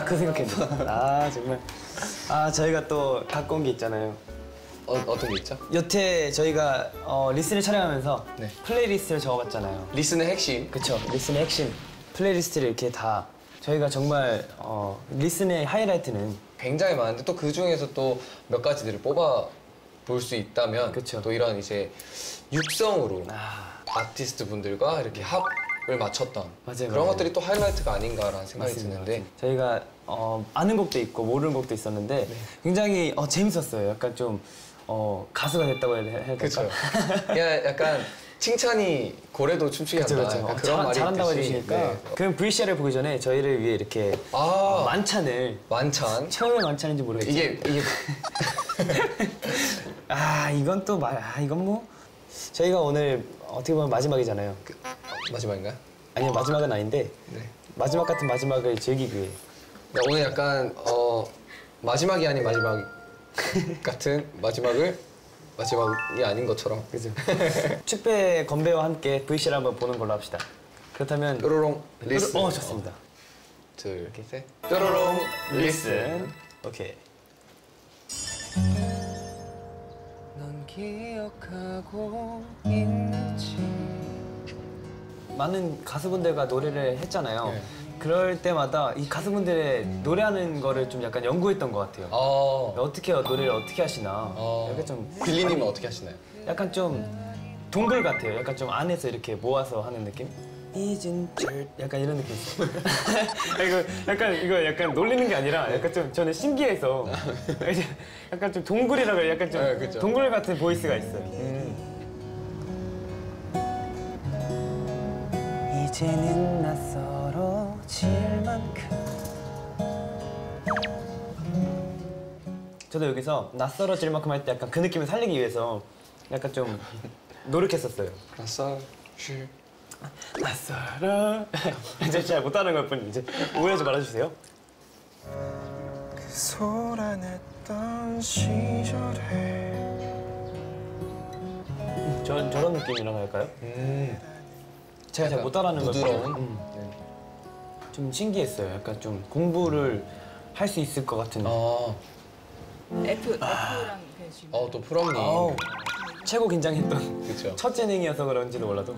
딱 그 생각했네. 아 정말. 아 저희가 또 갖고 온 게 있잖아요. 어, 어떤 게 있죠? 여태 저희가 어, 리스를 촬영하면서 네. 플레이리스트를 적어봤잖아요. 리슨의 핵심. 그쵸. 리슨의 핵심 플레이리스트를 이렇게 다 저희가 정말 어, 리슨의 하이라이트는 굉장히 많은데 또 그 중에서 또 몇 가지들을 뽑아 볼 수 있다면 그쵸. 또 이런 이제 육성으로 아 아티스트 분들과 이렇게 합을 맞췄던 맞아요, 그런 맞아요. 것들이 또 하이라이트가 아닌가라는 생각이 맞습니다. 드는데 저희가 어, 아는 곡도 있고 모르는 곡도 있었는데 네. 굉장히 어, 재밌었어요. 약간 좀 어, 가수가 됐다고 해야 해야 될까? 그렇죠. 야 약간 칭찬이 고래도 춤추게 그쵸, 한다. 그쵸. 어, 그런 잘- 말이 잘한다고. 해주시니까 네. 그럼 VCR을 보기 전에 저희를 위해 이렇게 아 어, 만찬을 만찬 처음에 만찬인지 모르겠지만 이게 이게 아 이건 또 말, 아 이건 뭐 저희가 오늘 어떻게 보면 마지막이잖아요. 그, 마지막인가요? 아니요 마지막은 아닌데 네. 마지막 같은 마지막을 즐기기 위해 네, 오늘 약간 어 마지막이 아닌 마지막 같은 마지막을 마지막이 아닌 것처럼 그죠? 축배 건배와 함께 VCR 한번 보는 걸로 합시다. 그렇다면 뾰로롱 리슨 어 좋습니다. 둘셋 뾰로롱 리슨 오케이. 넌 기억하고 있지 많은 가수분들과 노래를 했잖아요. 네. 그럴 때마다 이 가수분들의 노래하는 거를 좀 약간 연구했던 것 같아요. 어 어떻게 노래를 어떻게 하시나. 어. 약간 좀 빌리님은 어떻게 하시나요? 약간 좀 동굴 같아요. 약간 좀 안에서 이렇게 모아서 하는 느낌? 이젠 절 약간 이런 느낌. 이거 약간 이거 약간 놀리는 게 아니라 약간 좀 저는 신기해서 이제 약간 좀 동굴이라고 해요. 약간 좀 네. 동굴 같은 보이스가 있어요. 이제는 낯설어질 만큼 저도 여기서 낯설어질 만큼 할 때 약간 그 느낌을 살리기 위해서 약간 좀 노력했었어요. 슈 낯설어 이제 잘 못하는 것뿐 이제 오해하지 말아주세요. 소란했던 시절에 저, 저런 느낌이라고 할까요? 음 제가 잘 못 따라하는 것 부드러운 뿐. 음. 좀 신기했어요. 약간 좀 공부를 할 수 있을 것 같은. 어, F F랑 그 지금 어, 또 프롬님 아우, 최고 긴장했던 그쵸 첫 재능이어서 그런지도 몰라도.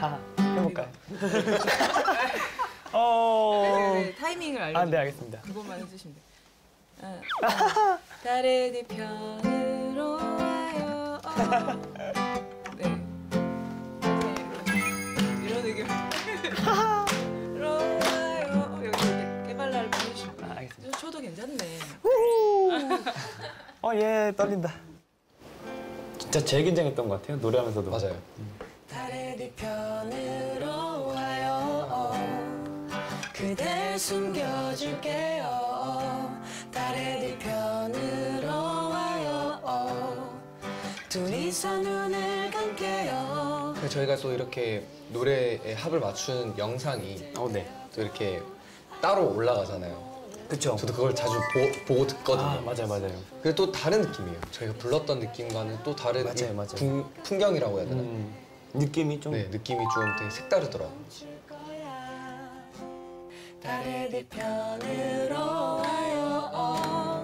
하 해볼까요? 어. 네, 타이밍을 알려. 아, 네 알겠습니다. 그것만 해주시면 돼. 어, 어. 달의 뒤편으로 와요. 어. 네. 네, 이런. 어, 여기 이렇게 깨발랄. 아, 알겠습니다. 저도 괜찮네. 어, 예, 떨린다. 진짜 제일 긴장했던 것 같아요, 노래하면서도. 맞아요 숨겨줄게요. 달의 뒤편 둘이서 눈을 감게요. 그래서 저희가 또 이렇게 노래에 합을 맞춘 영상이 어, 네. 또 이렇게 따로 올라가잖아요 그쵸. 저도 그걸 자주 보, 고 듣거든요 아, 맞아요, 맞아요. 그게 또 다른 느낌이에요 저희가 불렀던 느낌과는 또 다른 맞아요, 이 맞아요. 풍, 풍경이라고 해야 되나 음, 느낌이 좀. 네 느낌이 좀 되게 색다르더라고요 달의 뒤편으로 와요.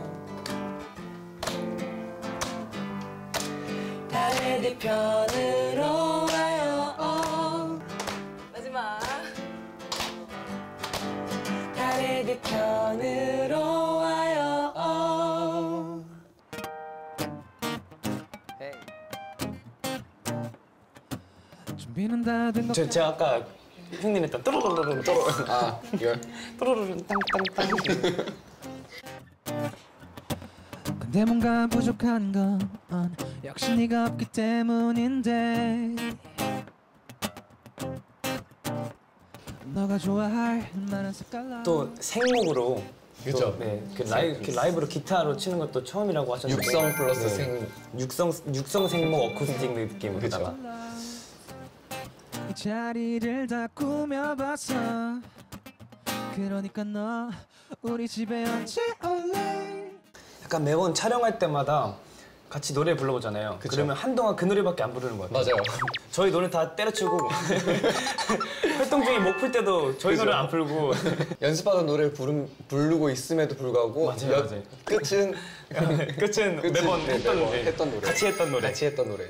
달의 뒤편으로 와요. 마지막. 달의 뒤편으로 와요. 준비는 다 된 것 저, 제가 아까 흉내냈던 또로로로로 또로 아 이걸 또로로로 땅땅땅 근데 뭔가 부족한 건 역시 네가 없기 때문인데. 너가 좋아할 만한 색깔로. 또 생목으로 그죠? 또, 네, 그 라이, 이렇게 라이브로 기타로 치는 것도 처음이라고 하셨는데. 육성 플러스 네. 생 육성 육성 생목 어쿠스틱 느낌으로다가. 이 자리를 다 꾸며봤어 그러니까 너 우리 집에 언제 올래 약간 매번 촬영할 때마다 같이 노래 불러보잖아요. 그쵸. 그러면 한동안 그 노래밖에 안 부르는 것 같아요. 맞아요. 저희 노래 다 때려치고 활동 중에 목 풀 때도 저희 노래 안 풀고 연습하던 노래를 부름, 부르고 있음에도 불구하고 맞아요, 몇- 맞아요. 끝은 끝은 끝은 매번 네, 했던, 노래. 했던 노래. 같이 했던 노래. 같이 했던 노래.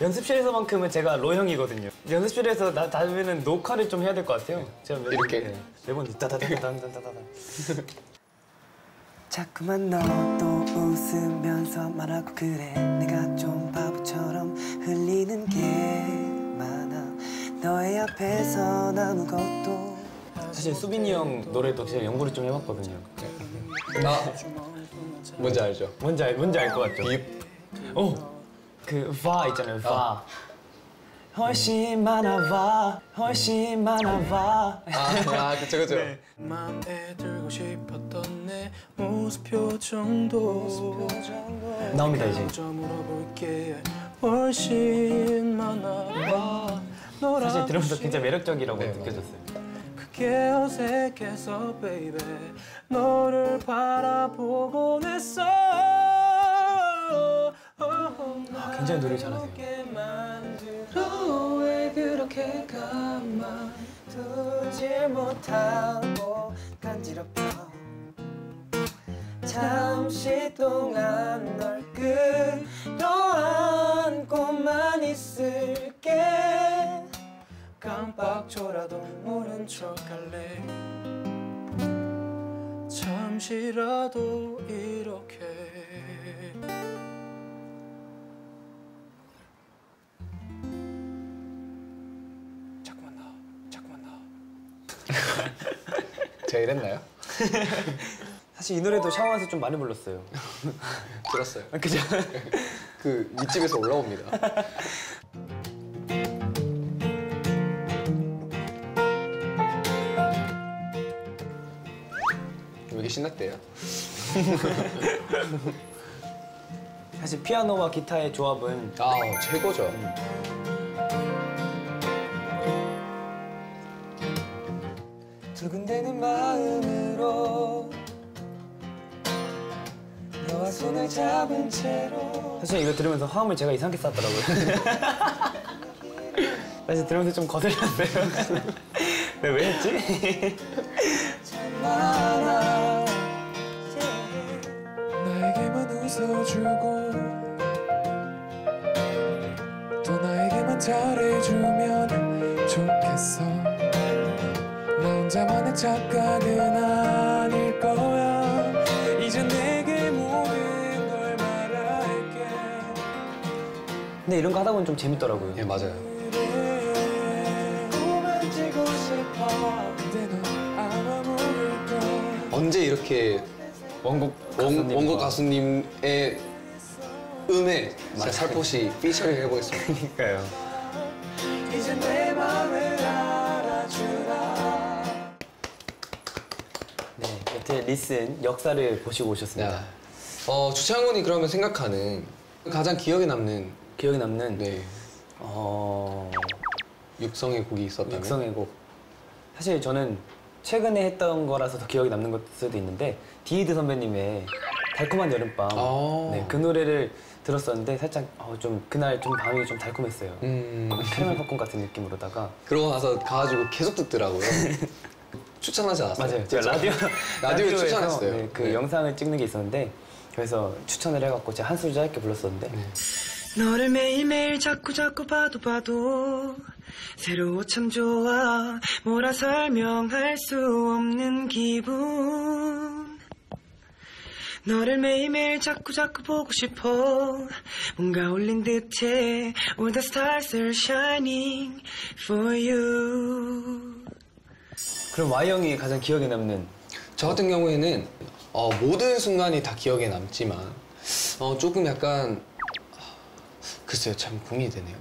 연습실에서만큼은 제가 로 형이거든요. 연습실에서 나 다음에는 녹화를 좀 해야 될 것 같아요. 제가 매번, 이렇게? 네, 매번 따다다다다다다. 자꾸만 너도 웃으면서 말하고 그래 내가 좀 바보처럼 흘리는 게 많아 너의 앞에선 아무것도 사실 수빈이 형 노래도 제가 연구를 좀 해봤거든요. 아 뭔지 알죠? 뭔지 알, 뭔지 알 것 같죠? 비 오, 그 va 있잖아요. va. 훨씬 많아 va, 훨씬 많아 va. 아, 아 그쵸 그쵸. 맘에 들고 싶었던 내 모습 표정도 나옵니다 이제. 훨씬 많아 너랑 사실 들으면서 진짜 매력적이라고 네, 느껴졌어요. 그게 어색해서 baby 너를 바라보곤 했어 아, 굉장히 노래 잘하세요. 잠시 동안 널 끌어안고만 있을게. 깜빡쳐라도 모른 척할래. 잠시라도 이렇게 제가 이랬나요? 사실 이 노래도 샤워해서 좀 많이 불렀어요. 들었어요. 그죠? 그 밑집에서 올라옵니다. 왜 이렇게 신났대요? 사실 피아노와 기타의 조합은 아 최고죠. 두근대는 마음으로 너와 손을 잡은 채로 사실 이거 들으면서 화음을 제가 이상하게 쌌더라고요. 사실 들으면서 좀 거슬렸어요. 내가 왜 했지? 나에게만 웃어주고 또 나에게만 잘해주면 좋겠어 나 혼자만의 착각은 아닐 거야 이제 내게 모든 걸 말할게 근데 이런 거 하다 보면 좀 재밌더라고요. 예 맞아요. 언제 이렇게 원곡 원, 원곡 가수님의 음에 살포시 피처링 해보겠습니다. 그러니까요. 네, 여태 리슨 역사를 보시고 오셨습니다. 야, 어 주창훈이 그러면 생각하는 가장 기억에 남는 기억에 남는 네 어, 육성의 곡이 있었다면 육성의 곡. 사실 저는 최근에 했던 거라서 더 기억에 남는 걸 수도 있는데 디이드 선배님의 달콤한 여름밤. 아. 네, 그 노래를 들었었는데 살짝 어, 좀 그날 좀 밤이 좀 달콤했어요. 음 캐러멜 팝콘 같은 느낌으로다가 그러고 나서 가가지고 계속 듣더라고요. 추천하지 않았어요? 맞아요. 제가 라디오 라디오에 라디오에서, 추천했어요. 네, 그 네. 영상을 찍는 게 있었는데 그래서 추천을 해갖고 제가 한 소절 짧게 불렀었는데 네. 너를 매일매일 자꾸 자꾸 봐도 봐도 새로워 참 좋아 뭐라 설명할 수 없는 기분 너를 매일매일 자꾸 자꾸 보고 싶어 뭔가 울린 듯해 All the stars are shining for you 그럼 Y 형이 가장 기억에 남는 저 같은 경우에는 어, 모든 순간이 다 기억에 남지만 어, 조금 약간 아, 글쎄요 참 고민이 되네요.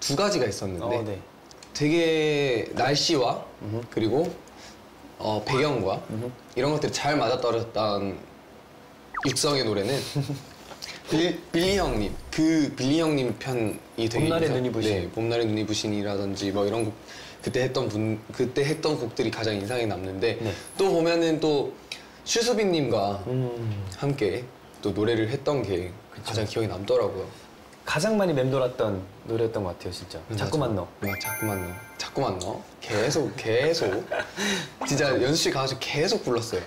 두 가지가 있었는데 어, 네. 되게 날씨와 그리고 어, 배경과 이런 것들이 잘 맞아떨어졌던 육성의 노래는 빌, 빌리 형님 그 빌리 형님 편이 되게 봄날의 인상- 눈이 부신. 네, 봄날의 눈이 부신이라든지 뭐 이런 곡 그때 했던 분 그때 했던 곡들이 가장 인상이 남는데 네. 또 보면은 또 슈수빈님과 음. 함께 또 노래를 했던 게 가장 기억에 남더라고요. 가장 많이 맴돌았던 노래였던 것 같아요, 진짜. 자꾸만 너. 네, 자꾸만 너. 자꾸만 너. 계속 계속 진짜 연습실 가서 계속 불렀어요.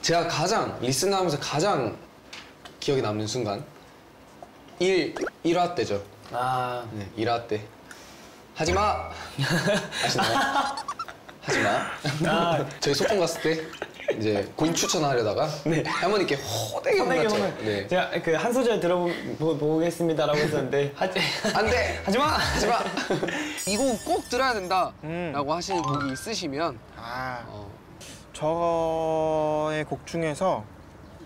제가 가장 리스너하면서 가장 기억에 남는 순간 1 1화 때죠. 아, 네, 1화 때. 하지 마. 아시나요? 하지 마. 아, 저희 소풍 갔을 때 이제 곡 추천하려다가 할머니께 호되게 혼났죠. 네. 제가 그 한 소절 들어보겠습니다라고 했었는데 하지 안 돼. 하지 마. 하지 마. 이 곡 꼭 들어야 된다라고 음. 하시는 곡이 있으시면 아, 어, 저의 곡 중에서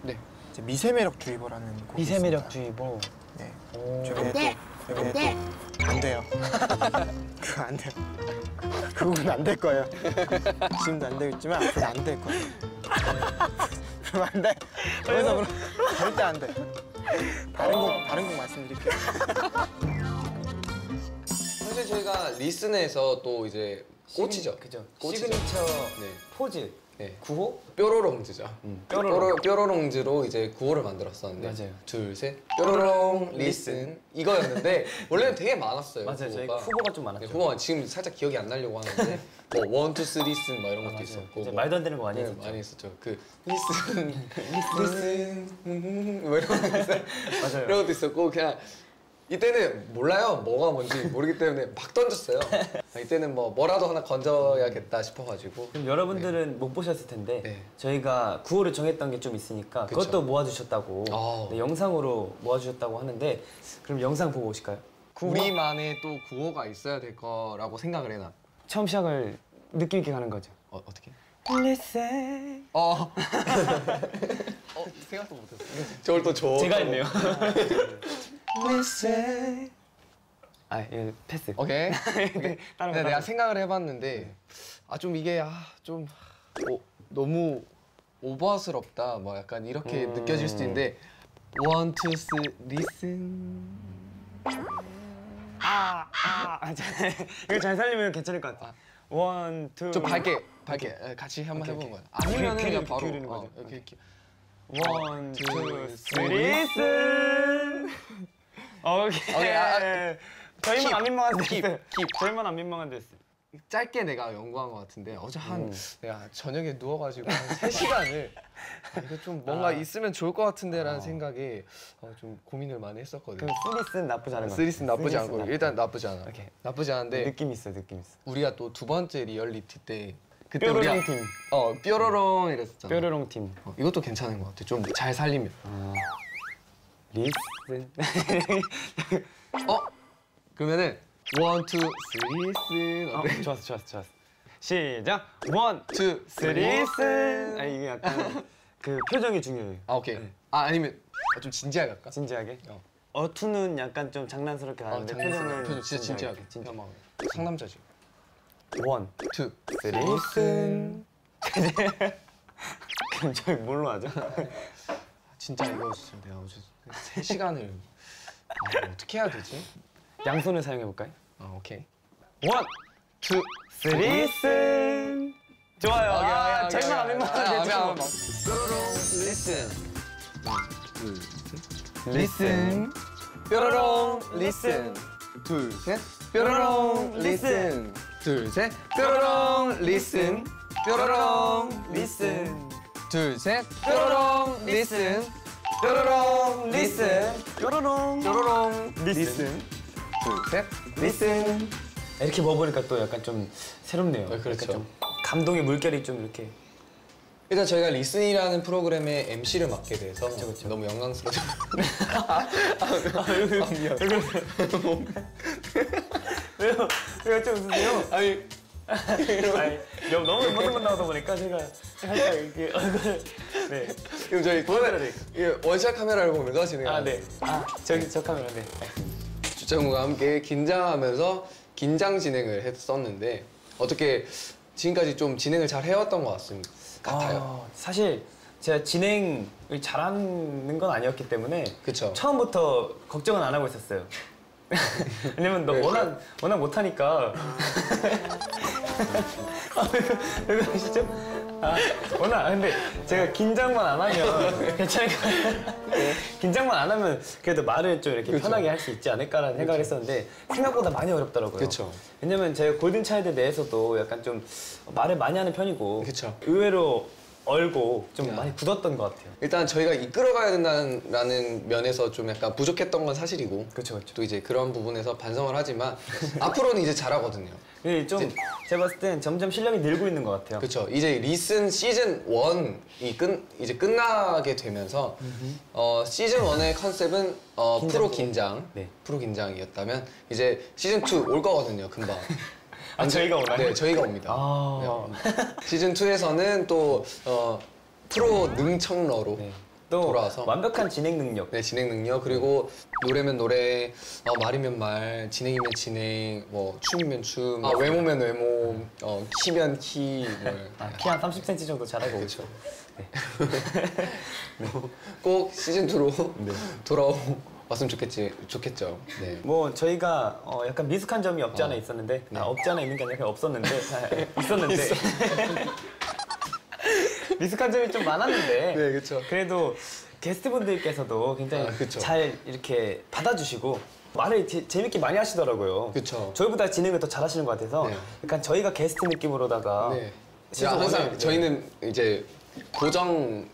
네. 이제 미세매력 주의보라는 곡이 미세매력주의보. 있습니다. 네. 오. 저게 또, 저게 또, 안 돼요. 그거 안 돼요. 그 곡은 안될 거예요. 지금도 안 되고 있지만 앞으로 안 될 거예요. 그러면 안 돼. 그래서 그럼 절대 안 돼. 다른 곡, 다른 곡 말씀드릴게요. 사실 저희가 리슨에서 또 이제 꽂히죠. 그죠. 시그니처 네. 포즈. 네. 9호? 뾰로롱즈죠. 음, 뾰로롱. 뾰로롱. 뾰로롱즈로 이제 구호를 만들었었는데 맞아요. 둘, 셋. 뾰로롱 리슨 이거였는데 원래는 되게 많았어요. 맞아요. 구호가. 후보가 좀 많았죠. 네, 후보가 지금 살짝 기억이 안 나려고 하는데 뭐 원, 투, 쓰리, 쓴막 이런 것도 맞아요. 있었고 뭐 말도 안 되는 거 많이 네, 했었죠. 많이 했었죠. 그 리슨, 리슨, 뭐 이런 것도 있어요. 맞아요. 이런 것도 있었고 그냥 이때는 몰라요. 뭐가 뭔지 모르기 때문에 막 던졌어요. 아, 이때는 뭐 뭐라도 하나 건져야겠다 싶어가지고 그럼 여러분들은 못 보셨을 텐데 네. 저희가 구호를 정했던 게 좀 있으니까 그쵸. 그것도 모아주셨다고 아. 네, 영상으로 모아주셨다고 하는데 그럼 영상 보고 오실까요? 우리만의 또 구호가 있어야 될 거라고 생각을 해놔. 처음 시작을 느낌 있게 가는 거죠. 어, 어떻게? Listen. 어. 어 생각도 못했어. 저걸 또 줘. 제가 했네요. Listen. 아, 예, 패스. 오케이. 다른 거, 네, 다른 내가 거. 생각을 해봤는데 아 좀 이게 아좀 어, 너무 오버스럽다. 뭐 약간 이렇게 음. 느껴질 수도 있는데 one two three listen. 아, 아, 잘, 이거 잘 살리면 괜찮을 것 같아. 원, 투. 좀 밝게 밝게 에, 같이 한번 해보는 거야. 아니면은 귀- 그냥 바로 기울이는 어, 거죠. 이렇게 이렇게. 원, 투, 투, 쓰리, 쓰리, 쓴. 오케이. 오케이, 아, 저희만 안 민망한 데 킵, 있어요. 저희만 안 민망한 데 있어요. 짧게 내가 연구한 것 같은데 어제 한 음. 내가 저녁에 누워가지고 한 3시간을 아, 이거 좀 뭔가 아. 있으면 좋을 것 같은데라는 어. 생각에 어, 좀 고민을 많이 했었거든요. 그럼 쓰리슨 나쁘지 않은 거 쓰리스 나쁘지 쓰리슨 않고 나쁘- 일단 나쁘지 않아. 오케이. 나쁘지 않은데 느낌 있어, 느낌 있어. 우리가 또 두 번째 리얼리티 때 그때 뾰로롱 우리가 팀. 어 뾰로롱 이랬었잖아. 뾰로롱 팀. 어, 이것도 괜찮은 것 같아. 좀 잘 살리면. 아, 리슨. 어 그러면은 원, 투, 쓰리, 쓴. 어, 어때? 좋았어, 좋았어, 좋았어. 시작. 원, 투, 쓰리, 쓴. 아 이게 약간 그 표정이 중요해요. 아 오케이. 네. 아 아니면 좀 진지하게 할까? 진지하게. 어. 어투는 약간 좀 장난스럽게 아, 하는데 장난스러워. 표정은 표정 진짜 진지하게. 진짜. 막 상남자지. 원, 투, 쓰리, 쓴. 그럼 저희 뭘로 하죠? 진짜 이거 진짜 내가 어제 세 시간을 아, 어떻게 해야 되지? 양손을 사용해 볼까요? 아 오케이. 원, 투, 쓰리, 쓴. 좋아요. 아, 안 민망한데. 아, 좀. listen. Listen. 뾰로롱 listen. 둘, 셋. 뾰로롱 listen. 둘, 셋. 뾰로롱 listen. 뾰로롱 listen. 둘, 셋. 뾰로롱 listen. 뾰로롱 listen. 뾰로롱. 뾰로롱 Listen. 둘, 셋. listen. 이렇게 먹어보니까 또 약간 좀 새롭네요. 네, 그렇죠. 좀 감동의 물결이 좀 이렇게. 일단 저희가 리슨이라는 프로그램의 MC를 맡게 돼서 그쵸. 너무 영광스럽죠. 왜요? 제가 좀 웃으세요? 아니 아니, 너무 너무 모습만 나오다 보니까 제가 살짝 이렇게 얼굴. 네. 그럼 저희 그러면 이게 원샷 카메라를 보면서 진행. 아, 네. 아, 저기 저 카메라, 네. 주장과 함께 긴장하면서 긴장 진행을 했었는데 어떻게 지금까지 좀 진행을 잘 해왔던 것 같습니다. 같아요. 아, 사실 제가 진행을 잘하는 건 아니었기 때문에 그쵸. 처음부터 걱정은 안 하고 있었어요. 왜냐면 너 왜, 워낙 워낙 못하니까. 아, 왜, 왜 그러시죠? 아, 워낙 아, 근데 제가 긴장만 안 하면 괜찮을까? 긴장만 안 하면 그래도 말을 좀 이렇게 편하게 할 수 있지 않을까라는 생각을 했었는데 생각보다 많이 어렵더라고요. 그쵸. 왜냐면 제가 골든 차일드 내에서도 약간 좀 말을 많이 하는 편이고 그쵸. 의외로 얼고 좀 야. 많이 굳었던 것 같아요. 일단 저희가 이끌어가야 된다는 면에서 좀 약간 부족했던 건 사실이고 그렇죠, 그렇죠. 또 이제 그런 부분에서 반성을 하지만 앞으로는 이제 잘하거든요. 근데 좀 제가 봤을 땐 점점 실력이 늘고 있는 것 같아요. 그렇죠. 이제 리슨 시즌 1이 끝 이제 끝나게 되면서 어, 시즌 1의 컨셉은 어, 긴장. 프로 긴장, 네. 프로 긴장이었다면 이제 시즌 2 올 거거든요. 금방. 아, 저희가 오나요? 네, 저희가 옵니다. 아, 시즌 2에서는 또 어, 프로 능청러로 네. 또 돌아와서 완벽한 진행 능력. 네, 진행 능력 그리고 노래면 노래, 어, 말이면 말, 진행이면 진행, 뭐 춤이면 춤, 아, 외모면 외모, 어, 키면 키, 뭐 아, 키한 30cm 정도 잘하고 그렇죠. 네. 꼭 시즌 2로 돌아 왔으면 좋겠지, 좋겠죠. 네. 뭐 저희가 어, 약간 미숙한 점이 없지 않아 있었는데 아, 없지 않아 있는 게 아니라 그냥 없었는데 아, 있었는데 미숙한 점이 좀 많았는데 네, 그쵸. 그래도 게스트분들께서도 굉장히 아, 그쵸. 잘 이렇게 받아주시고 말을 제- 재밌게 많이 하시더라고요. 그쵸. 저희보다 진행을 더 잘하시는 것 같아서 네. 약간 저희가 게스트 느낌으로다가 네. 시즌 항상 원을, 네. 저희는 이제 고정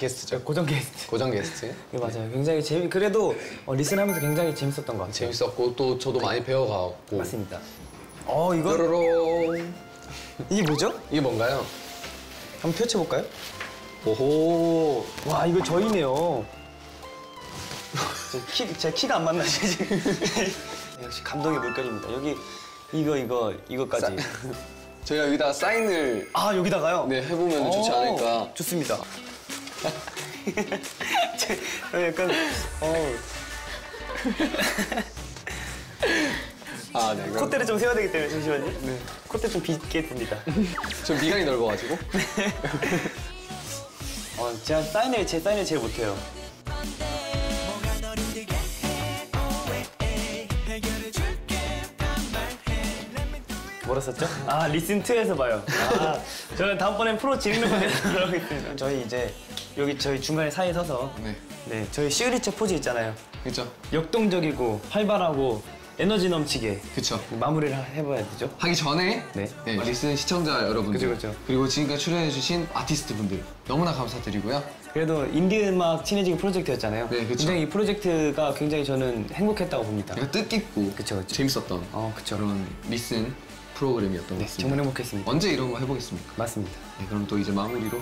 게스트죠. 고정 게스트. 고정 게스트. 네, 맞아요. 굉장히 재미 그래도 어, 리슨하면서 굉장히 재밌었던 것 같아요. 재밌었고 또 저도 많이 배워가고. 맞습니다. 어 이거 뾰로롱. 이게 뭐죠? 이게 뭔가요? 한번 펼쳐 볼까요? 오호. 와 이거 저희네요. 제 키, 제 키가 안 맞나 지금. 역시 감동의 물결입니다. 여기 이거 이거 이거까지. 저희가 여기다 사인을 아 여기다가요? 네, 해보면 좋지 오, 않을까. 좋습니다. 제- 어, 약간 어, 아, 네. 콧대를 좀 세워야 되기 때문에 잠시만요. 네. 콧대 좀 빗겠습니다. 저 미간이 넓어가지고. 어, 제가 사인을 제 사인을 제일 못해요. 뭐라 썼죠? 아 리슨 2에서 봐요. 아 저는 다음번엔 프로 분에서 하고 있습니다. 저희 이제 여기 저희 중간에 사이에 서서 네. 네 저희 시그니처 포즈 있잖아요. 그렇죠. 역동적이고 활발하고 에너지 넘치게 그렇죠. 마무리를 하- 해봐야 되죠. 하기 전에 네. 리슨 시청자 여러분들 그죠, 그죠. 리고 지금까지 출연해주신 아티스트 분들 너무나 감사드리고요. 그래도 인디 음악 친해지기 프로젝트였잖아요. 네, 그쵸. 굉장히 이 프로젝트가 굉장히 저는 행복했다고 봅니다. 약간 뜻깊고 그쵸, 그쵸. 재밌었던 어, 그쵸. 그런 리슨 프로그램이었던 것 같습니다. 정말 행복했습니다. 언제 이런 거 해보겠습니까? 맞습니다. 네, 그럼 또 이제 마무리로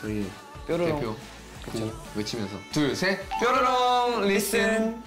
저희 뾰로롱. 대표. 그쵸. 외치면서 둘 셋. 뾰로롱 리슨.